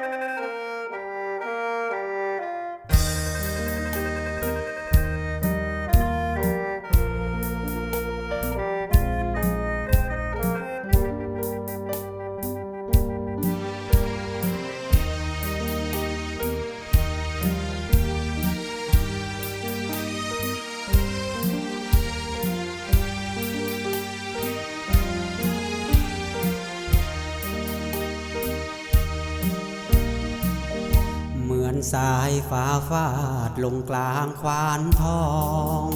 เสายฟ้าฟาดลงกลางควานทอง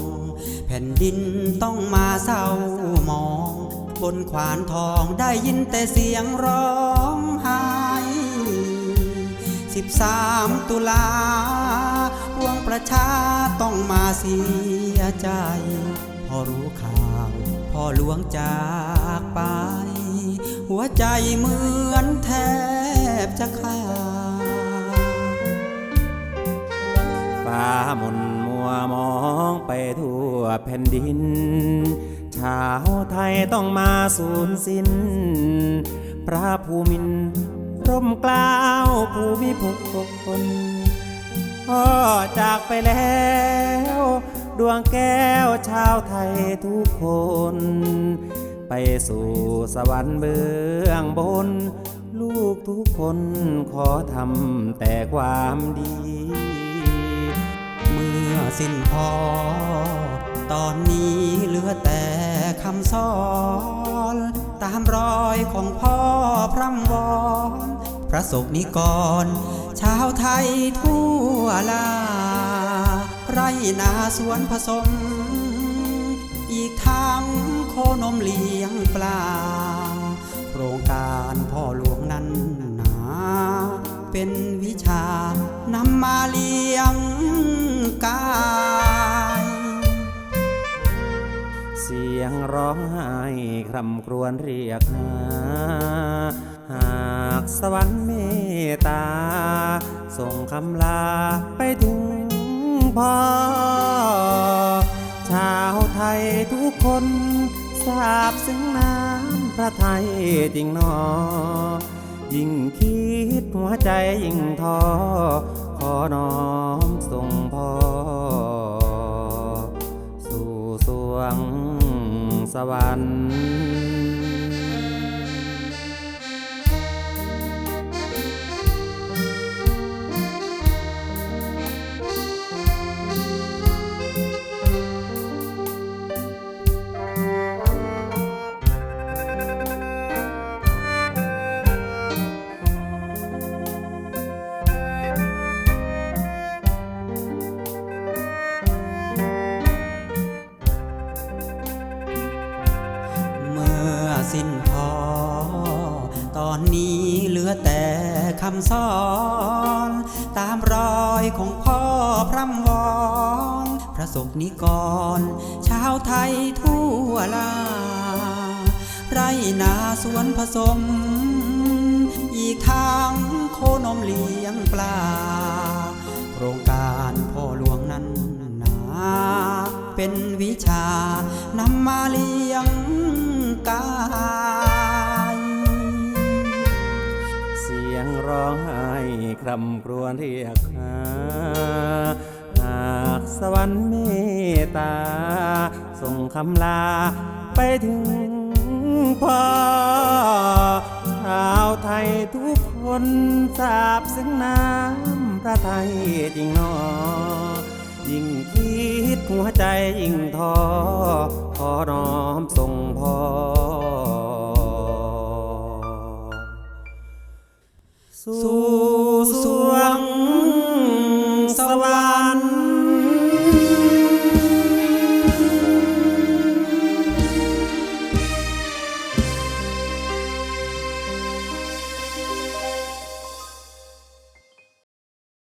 แผ่นดินต้องมาเศร้ามอง บนควานทองได้ยินแต่เสียงร้องไห้สิบสามตุลาพวงประชาต้องมาเสียใจ พอรู้ข่าวพอหลวงจากไป หัวใจเหมือนแท แผ่นดิน ชาวไทยต้องมาสูญสิ้น พระภูมินร่มกล้าวภูมิพลพ่อจากไปแล้ว ดวงแก้วชาวไทยทุกคน ไปสู่สวรรค์เบื้องบน ลูกทุกคนขอทำแต่ความดี เมื่อสิ้นพอ ตอนนี้เหลือแต่คำสอน ตามรอยของพ่อพร่ำวอนพระศกนิกร ชาวไทยทั่วลา ไรนาสวนผสม อีกทั้งโคนมเลี้ยงปลา โครงการพ่อหลวงนั้นหนา เป็นวิชานำมาเลี้ย เสียงร้องไห้คร่ำครวญเรียกหา หากสวรรค์เมตตา ส่งคำลาไปถึงพ่อ ชาวไทยทุกคนทราบซึ้งน้ำพระไทยจริงนอ ยิ่งคิดหัวใจยิ่งท้อขอน้อ สวรรค์ สิ้นพอ ตอนนี้เหลือแต่คำสอน ตามรอยของพ่อพร่ำวอนพระศกนิกร ชาวไทยทั่วลา ไรนาสวนผสม อีกทางโคนมเลี้ยงปลา โครงการพ่อหลวงนั้นนา เป็นวิชานำมาเลี้ยง กายเสียงร้องไห้คร่ำครวญเรียกหาหากสวรรค์เมตตา ส่งคำลาไปถึงพ่อชาวไทยทุกคนทราบซึ้งน้ำพระไทยจริงหนอยิ่งคิดหัวใจยิ่งท้อขอน้อมส่ง So.